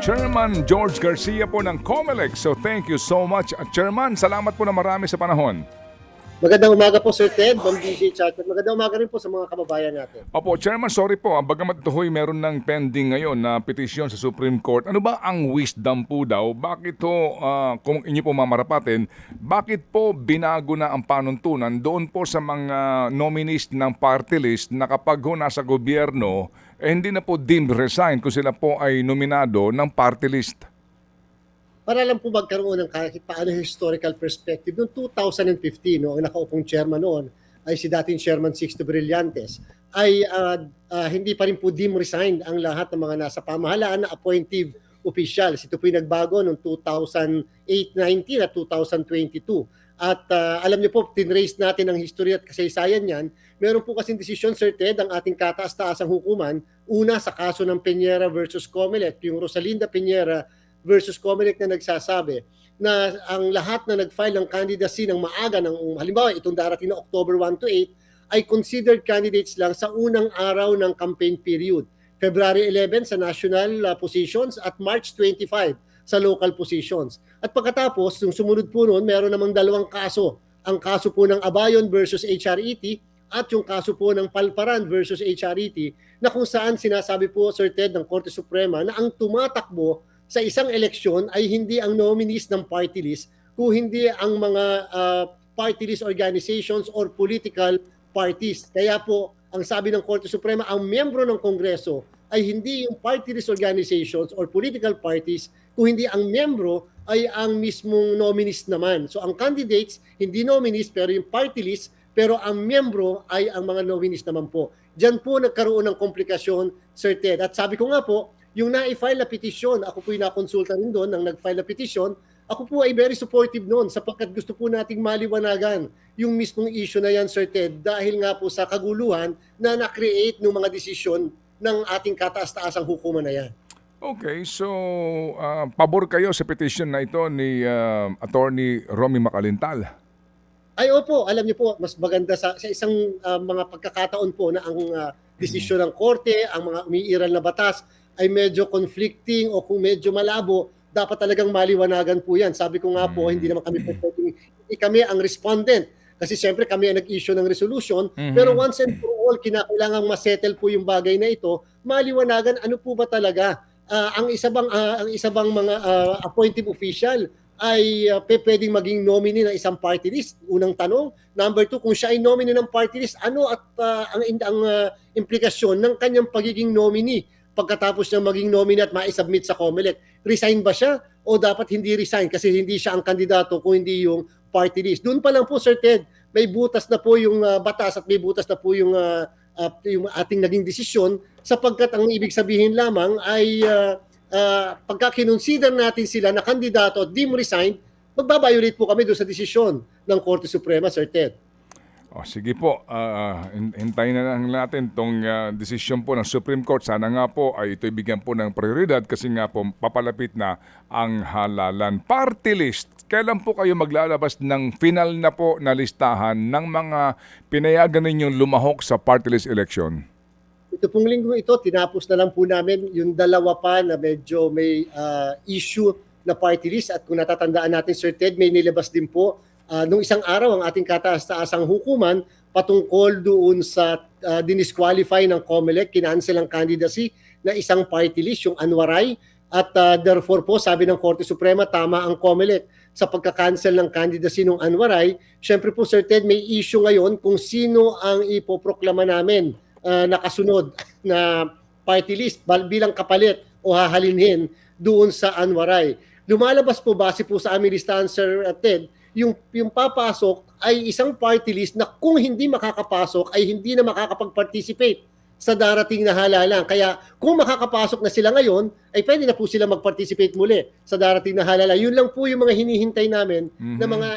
Chairman George Garcia po ng COMELEC. So thank you so much. Uh, Chairman, salamat po na marami sa panahon. Magandang umaga po Sir Ted, Ma'am DJ Chat. at Magandang umaga rin po sa mga kababayan natin. Opo, Chairman, sorry po. ah, Bagamat ito ho'y meron ng pending ngayon na petisyon sa Supreme Court, ano ba ang wisdom po daw? Bakit to, ah, kung inyo po mamarapatin, bakit po binago na ang panuntunan doon po sa mga nominees ng party list na kapag ho nasa gobyerno, eh, hindi na po deemed resign kung sila po ay nominado ng party list? Para lang po magkaroon ng kahit paano historical perspective, noong 2015, no, ang nakaupong chairman noon ay si dating chairman Sixto Brillantes, ay ah, ah, hindi pa rin po dim resigned ang lahat ng mga nasa pamahalaan na appointive officials. Ito po yung nagbago noong 2008-19 at 2022. At ah, alam niyo po, tinrace natin ang history at kasaysayan niyan. Meron po kasing desisyon, Sir Ted, ang ating kataas-taasang hukuman. Una, sa kaso ng Peñera versus Comelec, yung Rosalinda Peñera versus Comelec na nagsasabi na ang lahat na nag-file ng candidacy ng maaga ng halimbawa itong darating na October 1 to 8 ay considered candidates lang sa unang araw ng campaign period. February 11 sa national uh, positions at March 25 sa local positions. At pagkatapos, yung sumunod po noon, meron namang dalawang kaso. Ang kaso po ng Abayon versus HRET at yung kaso po ng Palparan versus HRET na kung saan sinasabi po, Sir Ted, ng Korte Suprema na ang tumatakbo sa isang eleksyon ay hindi ang nominees ng party list, kung hindi ang mga uh, party list organizations or political parties. Kaya po, ang sabi ng Korte Suprema, ang miyembro ng Kongreso ay hindi yung party list organizations or political parties, kung hindi ang miyembro ay ang mismong nominees naman. So ang candidates, hindi nominees pero yung party list, pero ang miyembro ay ang mga nominees naman po. Diyan po nagkaroon ng komplikasyon, Sir Ted. At sabi ko nga po, yung na-file na petisyon, ako po yung nakonsulta rin doon ng nag-file na petisyon, ako po ay very supportive noon sapagkat gusto po nating maliwanagan yung mismong issue na yan, Sir Ted, dahil nga po sa kaguluhan na na-create ng mga desisyon ng ating kataas-taasang hukuman na yan. Okay, so ah, pabor kayo sa petition na ito ni ah, Attorney Romy Macalintal. Ay opo, alam niyo po, mas maganda sa, sa isang uh, mga pagkakataon po na ang uh, desisyon ng korte, ang mga umiiral na batas ay medyo conflicting o kung medyo malabo, dapat talagang maliwanagan po yan. Sabi ko nga po, hindi naman kami po pwedeng, hindi kami ang respondent. Kasi siyempre kami ang nag-issue ng resolution. Mhm. Pero once and for all, kinakailangan masettle po yung bagay na ito, maliwanagan ano po ba talaga Ah, ang isa bang ah, ang isa bang mga ah, appointive official ay uh, pwedeng maging nominee ng isang party list. Unang tanong. Number two, kung siya ay nominee ng party list, ano at ah, ang, ang ah, implikasyon ng kanyang pagiging nominee pagkatapos niya maging nominee at ma-submit sa COMELEC? Resign ba siya o dapat hindi resign kasi hindi siya ang kandidato kung hindi yung party list? Doon pa lang po, Sir Ted, may butas na po yung ah, batas at may butas na po yung, ah, ah, yung ating naging desisyon sapagkat ang ibig sabihin lamang ay uh, uh, pagka kinonsider natin sila na kandidato at di mo resign, magbabiolate po kami doon sa desisyon ng Korte Suprema, Sir Ted. O sige po, hin- hintayin na lang natin tong ah, desisyon po ng Supreme Court. Sana nga po ay ito'y bigyan po ng prioridad kasi nga po papalapit na ang halalan. Party list, kailan po kayo maglalabas ng final na po na listahan ng mga pinayagan ninyong lumahok sa party list election? Ito pong linggo ito, tinapos na lang po namin yung dalawa pa na medyo may uh, issue na party list at kung natatandaan natin Sir Ted, may nilabas din po uh, nung isang araw ang ating kataas-taasang hukuman patungkol doon sa uh, dinisqualify ng COMELEC, kinancel ang candidacy na isang party list, yung Anwaray. At uh, therefore po, sabi ng Korte Suprema, tama ang COMELEC sa pagka-cancel ng candidacy ng Anwaray. Siyempre po, Sir Ted, may issue ngayon kung sino ang ipoproklama namin uh, nakasunod na party list bilang kapalit o hahalinhin doon sa Anwaray. Lumalabas po base po sa aming listahan, Sir Ted, yung, yung papasok ay isang party list na kung hindi makakapasok ay hindi na makakapag-participate sa darating na halalan. Kaya kung makakapasok na sila ngayon, ay pwede na po sila mag-participate muli sa darating na halalan. Yun lang po yung mga hinihintay namin na Mhm. mga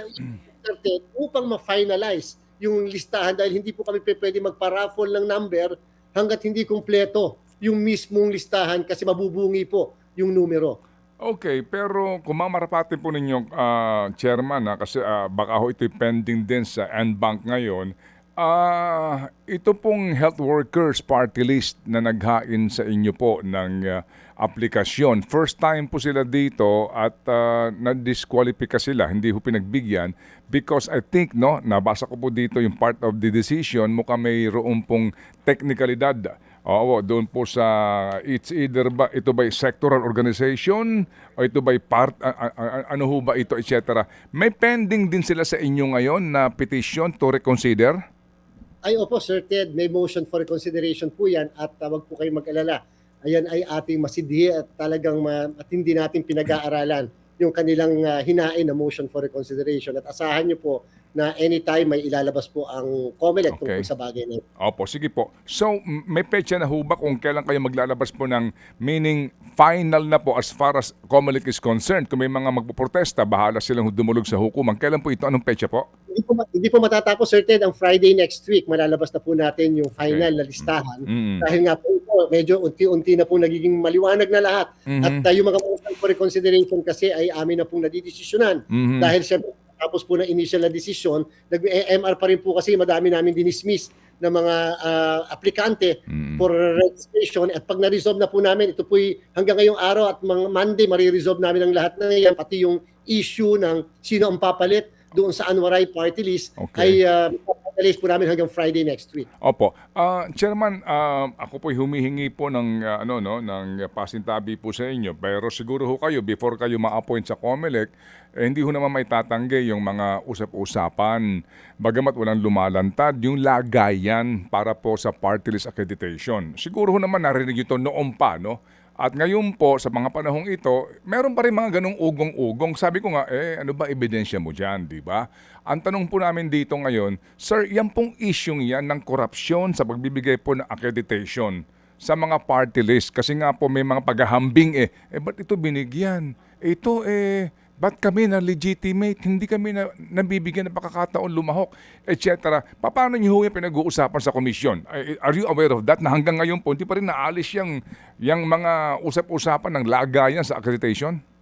Ted, upang ma-finalize yung listahan dahil hindi po kami pwede magpa-raffle ng number hanggat hindi kumpleto yung mismong listahan kasi mabubungi po yung numero. Okay, pero kung mamarapatin po ninyo, ah, Chairman, ah, kasi ah, baka ho ito'y pending din sa NBank ngayon, Ah, ito pong health workers party list na naghain sa inyo po ng ah, aplikasyon. First time po sila dito at ah, na-disqualify sila, hindi ho pinagbigyan because I think no, nabasa ko po dito yung part of the decision mukhang mayroon pong teknikalidad. Oo, doon po sa it's either ba ito ba sectoral organization o ito ba part ano ho ba ito etc. May pending din sila sa inyo ngayon na petition to reconsider? Ay opo, Sir Ted, may motion for reconsideration po yan at uh, wag po kayong mag-alala. Ayan ay ating masidhi at talagang ma- at hindi natin pinag-aaralan yung kanilang uh, hinain na motion for reconsideration. At asahan niyo po na anytime may ilalabas po ang COMELEC Okay. tungkol sa bagay na ito. Opo, sige po. So, may petsa na ho ba kung kailan kayo maglalabas po ng meaning final na po as far as Comelec is concerned? Kung may mga magpuprotesta, bahala silang dumulog sa hukuman. Kailan po ito? Anong petsa po? Hindi po, hindi po matatapos, Sir Ted, ang Friday next week, malalabas na po natin yung final Okay. na listahan. Mm. Dahil nga po ito, medyo unti-unti na po nagiging maliwanag na lahat. Mhm. At uh, yung mga motion for reconsideration kasi ay amin na pong nadidesisyonan. Mhm. Dahil siyempre, tapos po ng initial na desisyon, nag-MR pa rin po kasi madami namin dinismiss ng mga ah, aplikante Mm. for registration at pag na-resolve na po namin, ito po hanggang ngayong araw at mga Monday, mariresolve namin ang lahat na yan, pati yung issue ng sino ang papalit doon sa Anwaray party list Okay. ay uh, po namin hanggang Friday next week. Opo. Ah, Chairman, ah, ako po humihingi po ng ah, ano no ng pasintabi po sa inyo pero siguro ho kayo before kayo ma-appoint sa COMELEC eh, hindi ho naman may tatanggi yung mga usap-usapan bagamat walang lumalantad yung lagayan para po sa party list accreditation. Siguro ho naman narinig ito noon pa no. At ngayon po, sa mga panahong ito, meron pa rin mga ganong ugong-ugong. Sabi ko nga, eh, ano ba ebidensya mo dyan, di ba? Ang tanong po namin dito ngayon, Sir, yan pong isyong yan ng korupsyon sa pagbibigay po ng accreditation sa mga party list. Kasi nga po may mga paghahambing eh. Eh, ba't ito binigyan? Ito eh, ba't kami na legitimate? Hindi kami na nabibigyan ng pakakataon lumahok, etc. Pa- Paano niyo yung pinag-uusapan sa komisyon? Are you aware of that? Na hanggang ngayon po, hindi pa rin naalis yung, yung mga usap-usapan ng lagayan sa accreditation?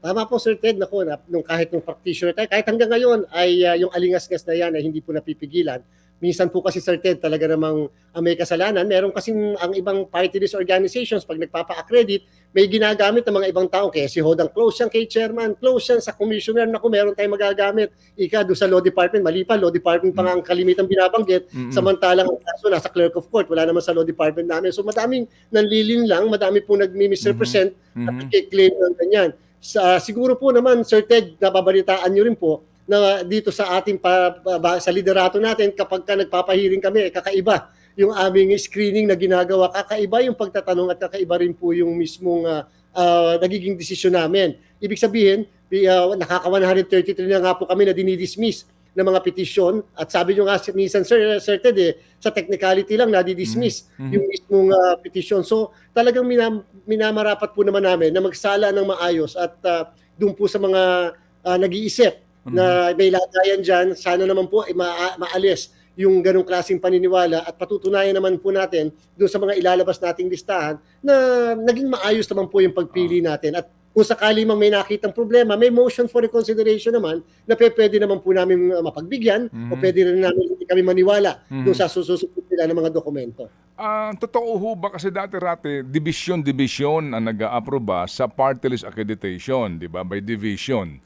Tama po Sir Ted, naku, na, nung kahit nung practitioner tayo, kahit hanggang ngayon ay ah, yung alingas-ngas na yan ay hindi po napipigilan. Minsan po kasi Sir Ted talaga namang ang may kasalanan. Meron kasing ang ibang party list organizations pag nagpapa-accredit, may ginagamit ng mga ibang tao. Kaya si Hodang close yan kay chairman, close yan sa commissioner. Naku, meron tayong magagamit. Ika, doon sa law department, mali pa, law department pa nga ang kalimitang binabanggit. Mm-mm. Samantalang ang kaso nasa clerk of court, wala naman sa law department namin. So madaming nanlilin lang, madami po nagmi-misrepresent at Mhm. i-claim ng ganyan. Sa, siguro po naman, Sir Ted, nababalitaan nyo rin po na dito sa ating pa, sa liderato natin, kapag ka nagpapahiring kami, eh, kakaiba yung aming screening na ginagawa. Kakaiba yung pagtatanong at kakaiba rin po yung mismong ah, ah, nagiging desisyon namin. Ibig sabihin, di, ah, nakaka-133 na nga po kami na dinidismiss ng mga petisyon. At sabi nyo nga si- minsan sir, sir Ted eh, sa technicality lang nadidismiss Mhm. yung mismong ah, petisyon. So talagang minam, minamarapat po naman namin na magsala ng maayos at ah, doon po sa mga ah, nag-iisip na may lagayan dyan, sana naman po ay ma- maalis yung ganong klaseng paniniwala at patutunayan naman po natin doon sa mga ilalabas nating listahan na naging maayos naman po yung pagpili natin. At kung sakali mang may nakitang problema, may motion for reconsideration naman na pwede naman po namin uh, mapagbigyan o Mhm. pwede rin namin hindi kami maniwala Mhm. doon sa susunod nila ng mga dokumento. Ah, totoo ho ba kasi dati-rati division-division ang nag-aaproba sa party list accreditation, di ba? By division.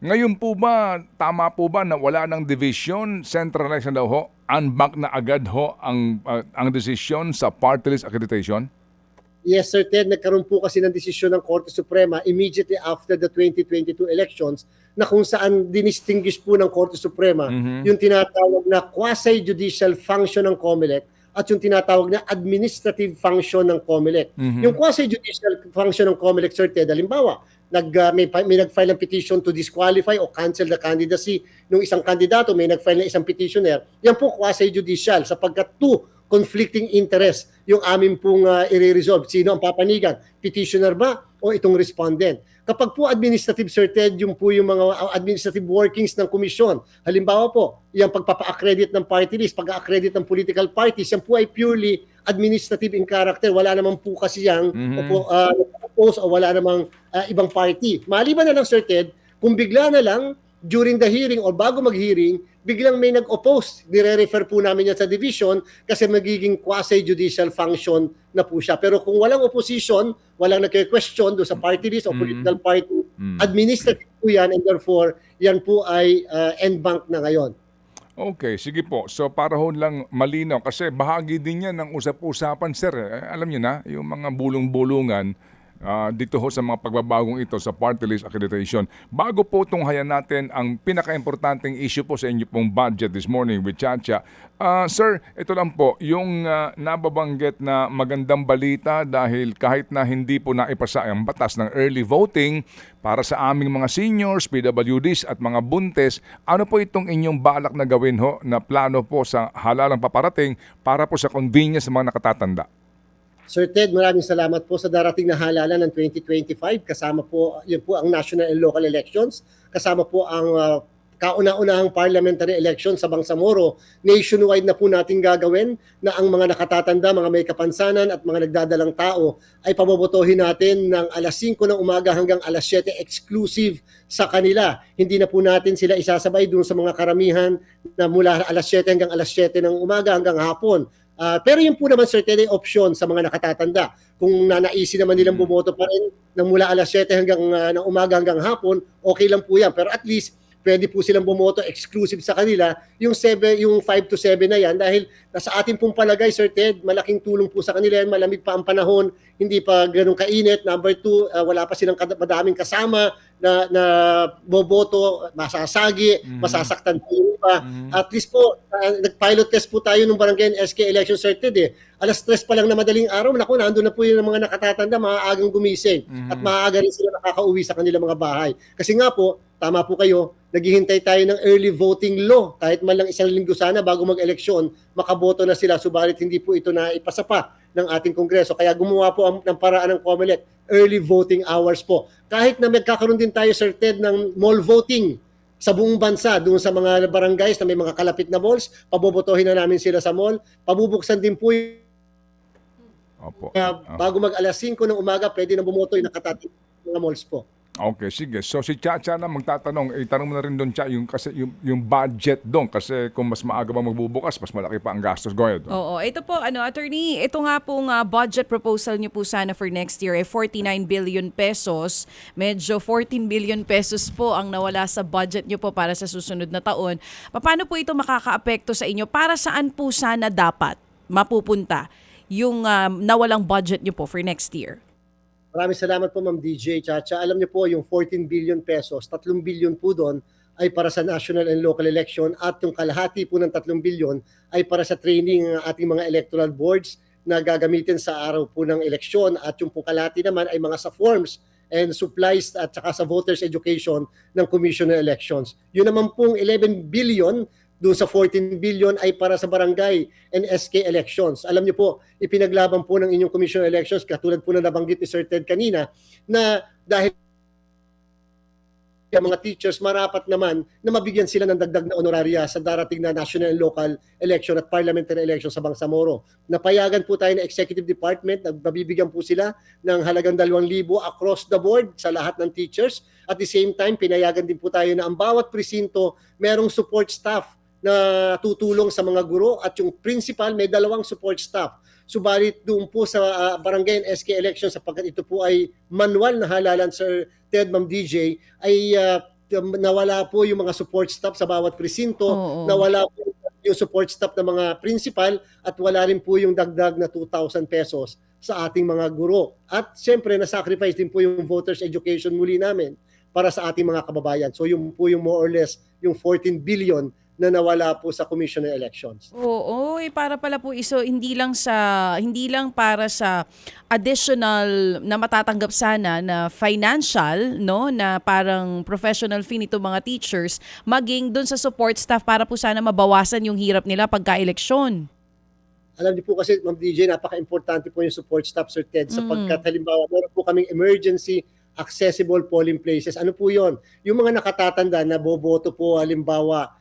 Ngayon po ba, tama po ba na wala ng division, centralized na daw ho, unbank na agad ho ang, ah, ang desisyon sa party list accreditation? Yes, Sir Ted, nagkaroon po kasi ng desisyon ng Korte Suprema immediately after the 2022 elections na kung saan dinistinguish po ng Korte Suprema Mhm. yung tinatawag na quasi-judicial function ng COMELEC at yung tinatawag na administrative function ng COMELEC. Mhm. Yung quasi-judicial function ng COMELEC, Sir Ted, halimbawa, nag, uh, may, may nag-file ng petition to disqualify o cancel the candidacy ng isang kandidato, may nag-file ng isang petitioner, yan po quasi-judicial sapagkat two conflicting interest yung amin pong uh, i-resolve. Sino ang papanigan? Petitioner ba o itong respondent? Kapag po administrative certed, yung po yung mga uh, administrative workings ng komisyon. Halimbawa po, yung pagpapa-accredit ng party list, pag-accredit ng political parties, yan po ay purely administrative in character. Wala naman po kasi yang Mhm. o po, uh, o wala namang uh, ibang party. Maliban na lang, Sir Ted, kung bigla na lang during the hearing or bago mag-hearing, biglang may nag-oppose. Nire-refer po namin yan sa division kasi magiging quasi-judicial function na po siya. Pero kung walang opposition, walang nagke-question doon sa party list o Mm. political party, Mm. administrative po yan and therefore, yan po ay uh, end bank na ngayon. Okay, sige po. So para ho lang malinaw kasi bahagi din yan ng usap-usapan sir. Eh, alam niyo na, yung mga bulong-bulungan ah, dito ho sa mga pagbabagong ito sa party list accreditation. Bago po tunghayan natin ang pinaka-importanting issue po sa inyo pong budget this morning with Chacha. Ah, sir, ito lang po, yung ah, nababanggit na magandang balita dahil kahit na hindi po naipasa ang batas ng early voting para sa aming mga seniors, PWDs at mga buntes, ano po itong inyong balak na gawin ho na plano po sa halalang paparating para po sa convenience sa mga nakatatanda? Sir Ted, maraming salamat po sa darating na halalan ng 2025. Kasama po, yun po ang national and local elections. Kasama po ang uh, kauna-unahang parliamentary election sa Bangsamoro. Nationwide na po natin gagawin na ang mga nakatatanda, mga may kapansanan at mga nagdadalang tao ay pabobotohin natin ng alas 5 ng umaga hanggang alas 7 exclusive sa kanila. Hindi na po natin sila isasabay dun sa mga karamihan na mula alas 7 hanggang alas 7 ng umaga hanggang hapon. Ah, pero yun po naman ay option sa mga nakatatanda. Kung nanaisin naman nilang bumoto pa rin ng mula alas 7 hanggang ah, ng umaga hanggang hapon, okay lang po yan. Pero at least pwede po silang bumoto exclusive sa kanila yung 7 yung 5 to 7 na yan. Dahil nasa atin pong palagay Sir Ted malaking tulong po sa kanila yan. Malamig pa ang panahon hindi pa ganun kainit. Number 2 wala pa silang madaming kasama na na boboto masasagi Mhm. masasaktan po yung iba Mhm. at least po, uh, nag-pilot test po tayo nung barangay and SK election certed eh. Alas 3 pa lang na madaling araw, naku, nandun na po yung mga nakatatanda, maagang gumising. Mhm. At maaga rin sila nakakauwi sa kanilang mga bahay. Kasi nga po, tama po kayo, naghihintay tayo ng early voting law. Kahit man lang isang linggo sana bago mag-eleksyon, makaboto na sila. Subalit hindi po ito na ipasa pa ng ating Kongreso. Kaya gumawa po ang, ng paraan ng COMELEC, early voting hours po. Kahit na magkakaroon din tayo, Sir Ted, ng mall voting sa buong bansa, doon sa mga barangays na may mga kalapit na malls, pabobotohin na namin sila sa mall. Pabubuksan din po yung Opo. Ah. bago mag alas 5 ng umaga, pwede na bumoto yung nakatating mga malls po. Okay, sige. So si Chacha na magtatanong, eh, tanong mo na rin doon, Cha, yung, kasi, yung, yung budget doon. Kasi kung mas maaga pa magbubukas, mas malaki pa ang gastos. Go ahead. Oo, ito po ano attorney, ito nga pong ah, budget proposal niyo po sana for next year ay 49 billion pesos. Medyo 14 billion pesos po ang nawala sa budget niyo po para sa susunod na taon. Paano po ito makakaapekto sa inyo? Para saan po sana dapat mapupunta yung ah, nawalang budget niyo po for next year? Maraming salamat po Ma'am DJ Chacha. Alam niyo po yung 14 billion pesos, 3 billion po doon ay para sa national and local election at yung kalahati po ng 3 billion ay para sa training ng ating mga electoral boards na gagamitin sa araw po ng eleksyon at yung po kalahati naman ay mga sa forms and supplies at saka sa voters education ng Commission on Elections. Yun naman pong 11 billion doon sa 14 billion ay para sa barangay and SK elections. Alam niyo po, ipinaglaban po ng inyong Commission on Elections, katulad po na nabanggit ni Sir Ted kanina, na dahil yung mga teachers marapat naman na mabigyan sila ng dagdag na honoraria sa darating na national and local election at parliamentary election sa Bangsamoro. Napayagan po tayo ng executive department na mabibigyan po sila ng halagang 2,000 across the board sa lahat ng teachers. At the same time, pinayagan din po tayo na ang bawat presinto merong support staff na tutulong sa mga guro at yung principal may dalawang support staff. Subalit doon po sa ah, barangay and SK election sapagkat ito po ay manual na halalan Sir Ted Ma'am DJ ay ah, nawala po yung mga support staff sa bawat presinto, Oo. nawala po yung support staff ng mga principal at wala rin po yung dagdag na 2,000 pesos sa ating mga guro. At siyempre na-sacrifice din po yung voters education muli namin para sa ating mga kababayan. So yung po yung more or less yung 14 billion na nawala po sa Commission on Elections. Oo, eh, para pala po iso hindi lang sa hindi lang para sa additional na matatanggap sana na financial no na parang professional fee nito mga teachers maging doon sa support staff para po sana mabawasan yung hirap nila pagka-eleksyon. Alam niyo po kasi, Ma'am DJ, napaka-importante po yung support staff, Sir Ted, sapagkat halimbawa, meron po kaming emergency accessible polling places. Ano po yon? Yung mga nakatatanda na boboto po, halimbawa,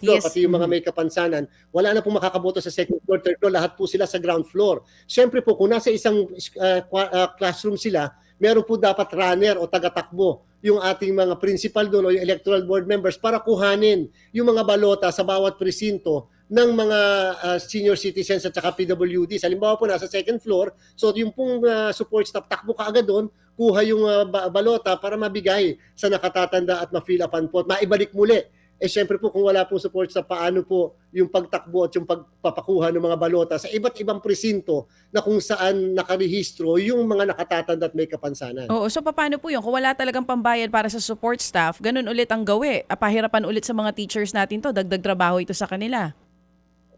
floor, Yes. pati yung mga may kapansanan, wala na po makakaboto sa second floor, third floor, lahat po sila sa ground floor. Siyempre po, kung nasa isang uh, uh, classroom sila, meron po dapat runner o tagatakbo yung ating mga principal doon o yung electoral board members para kuhanin yung mga balota sa bawat presinto ng mga ah, senior citizens at saka PWD. Halimbawa po, nasa second floor, so yung pong ah, support staff, takbo ka agad doon, kuha yung ba- balota para mabigay sa nakatatanda at ma-fill upan po at maibalik muli. Eh syempre po kung wala po support sa paano po yung pagtakbo at yung pagpapakuha ng mga balota sa iba't ibang presinto na kung saan nakarehistro yung mga nakatatanda at may kapansanan. Oo, so paano po yun? Kung wala talagang pambayad para sa support staff, ganun ulit ang gawi. Ah, Pahirapan ulit sa mga teachers natin to, dagdag trabaho ito sa kanila.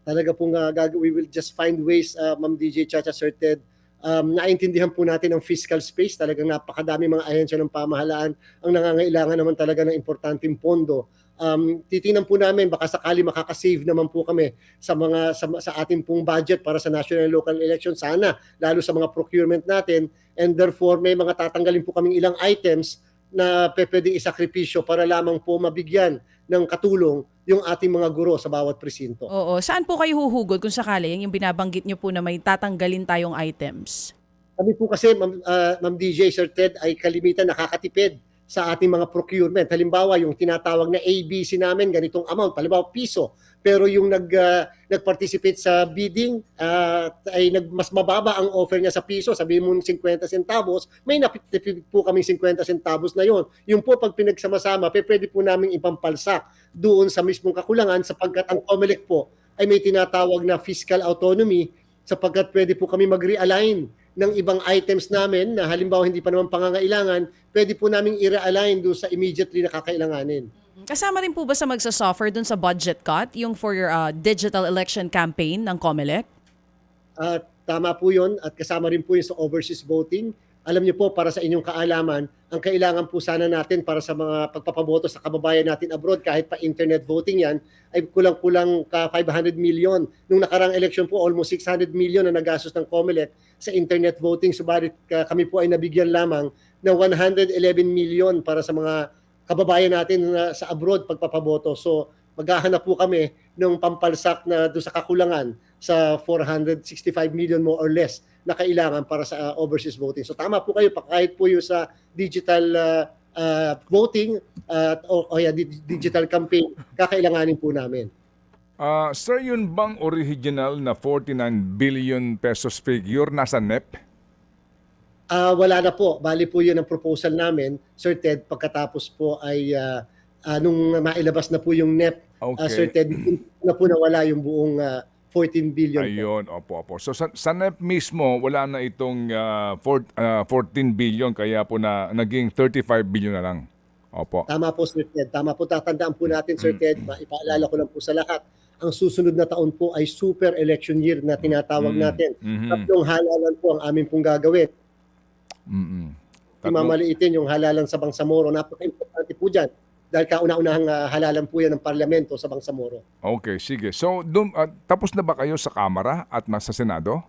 talaga pong uh, we will just find ways, uh, Ma'am DJ Chacha Sir Ted, um, naintindihan po natin ang fiscal space. Talagang napakadami mga ahensya ng pamahalaan ang nangangailangan naman talaga ng importanteng pondo. Um, titingnan po namin baka sakali makakasave naman po kami sa mga sa, sa ating pong budget para sa national and local election. Sana lalo sa mga procurement natin. And therefore may mga tatanggalin po kaming ilang items na pwedeng isakripisyo para lamang po mabigyan ng katulong yung ating mga guro sa bawat presinto. Oo, saan po kayo huhugod kung sakali? Yung binabanggit nyo po na may tatanggalin tayong items? Kami po kasi, Ma'am, ah, Ma'am DJ, Sir Ted, ay kalimitan nakakatipid sa ating mga procurement. Halimbawa, yung tinatawag na ABC namin, ganitong amount, halimbawa piso. Pero yung nag, ah, nag-participate sa bidding, ah, ay nag, mas mababa ang offer niya sa piso, sabihin mo 50 centavos, may napitipid po kaming 50 centavos na yon. Yung po pag pinagsama-sama, pwede po namin ipampalsak doon sa mismong kakulangan sapagkat ang COMELEC po ay may tinatawag na fiscal autonomy sapagkat pwede po kami mag-realign ng ibang items namin na halimbawa hindi pa naman pangangailangan, pwede po namin i-realign doon sa immediately na kakailanganin. Kasama rin po ba sa magsasuffer dun sa budget cut, yung for your uh, digital election campaign ng COMELEC? At tama po yun at kasama rin po yun sa overseas voting. Alam niyo po, para sa inyong kaalaman, ang kailangan po sana natin para sa mga pagpapaboto sa kababayan natin abroad, kahit pa internet voting yan, ay kulang-kulang ka 500 million. Nung nakarang election po, almost 600 million na nagastos ng COMELEC sa internet voting. Subalit ka- kami po ay nabigyan lamang ng 111 million para sa mga kababayan natin na sa abroad pagpapaboto. So maghahanap po kami ng pampalsak na doon sa kakulangan sa 465 million more or less na kailangan para sa uh, overseas voting. So tama po kayo, pa- kahit po yung sa digital uh, uh, voting uh, o, o yeah, di- digital campaign, kakailanganin po namin. Ah, sir, yun bang original na 49 billion pesos figure nasa NEP? Ah, wala na po. Bali po yun ang proposal namin, Sir Ted, pagkatapos po ay ah, ah, nung mailabas na po yung NEP, Okay. Sir Ted, na po nawala yung buong ah, 14 billion. po. Ayun, opo, opo. So sa, sa NEP mismo, wala na itong ah, four- ah, 14 billion, kaya po na naging 35 billion na lang. Opo. Tama po, Sir Ted. Tama po, tatandaan po natin, Sir Ted. Maipaalala ko lang po sa lahat. Ang susunod na taon po ay super election year na tinatawag Mm. natin. Mhm. Tatlong halalan po ang amin pong gagawin. Mm-mm. Hindi Tatlong- mamaliitin yung halalan sa Bangsamoro. Napaka-importante po dyan. Dahil kauna-unahang ah, halalan po yan ng parlamento sa Bangsamoro. Okay, sige. So, dum, ah, tapos na ba kayo sa Kamara at nasa Senado?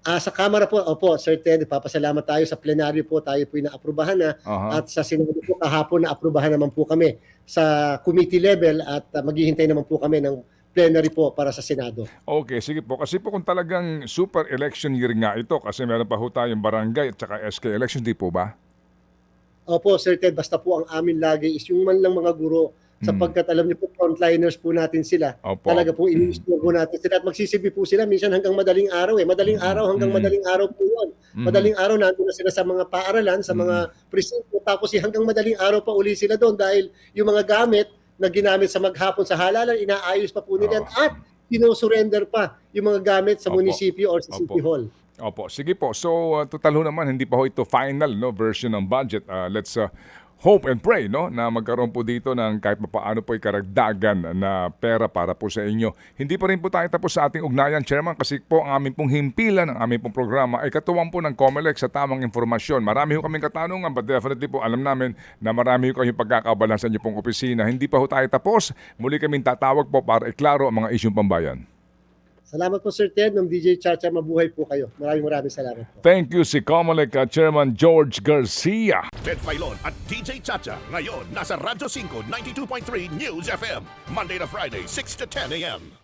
Ah, sa Kamara po, opo, Sir Ted, papasalamat tayo sa plenaryo po, tayo po inaaprubahan na. Aha. At sa Senado po, kahapon na-aprubahan naman po kami sa committee level at ah, maghihintay naman po kami ng plenary po para sa Senado. Okay, sige po. Kasi po kung talagang super election year nga ito, kasi meron pa ho tayong barangay at saka SK election, di po ba? Opo, Sir Ted, basta po ang amin lagi is yung man lang mga guro sapagkat alam niyo po frontliners po natin sila. Opo. Talaga po ini-store po natin sila at magsisilbi po sila minsan hanggang madaling araw eh. Madaling araw hanggang Mm. madaling araw po yun. Mhm. Madaling araw nandun na sila sa mga paaralan, sa mga presinto tapos eh, hanggang madaling araw pa uli sila doon dahil yung mga gamit na ginamit sa maghapon sa halalan, inaayos pa po nila Oo. at sinosurrender pa yung mga gamit sa Opo. munisipyo or sa Opo. city hall. Opo, sige po. So, uh, total ho naman, hindi pa ho ito final no, version ng budget. Uh, let's uh, hope and pray no, na magkaroon po dito ng kahit paano po ikaragdagan na pera para po sa inyo. Hindi pa rin po tayo tapos sa ating ugnayan, Chairman, kasi po ang aming pong himpilan, ang aming pong programa ay katuwang po ng COMELEC sa tamang informasyon. Marami ho kaming katanungan, but definitely po alam namin na marami ho kayong pagkakabalan sa inyo pong opisina. Hindi pa ho tayo tapos. Muli kaming tatawag po para iklaro ang mga isyong pambayan. Salamat po Sir Ted, ng DJ Chacha, mabuhay po kayo. Maraming maraming salamat po. Thank you si COMELEC uh, Chairman George Garcia. Ted Filon at DJ Chacha. Ngayon, nasa Radyo 5, 92.3 News FM. Monday to Friday, 6 to 10 a.m.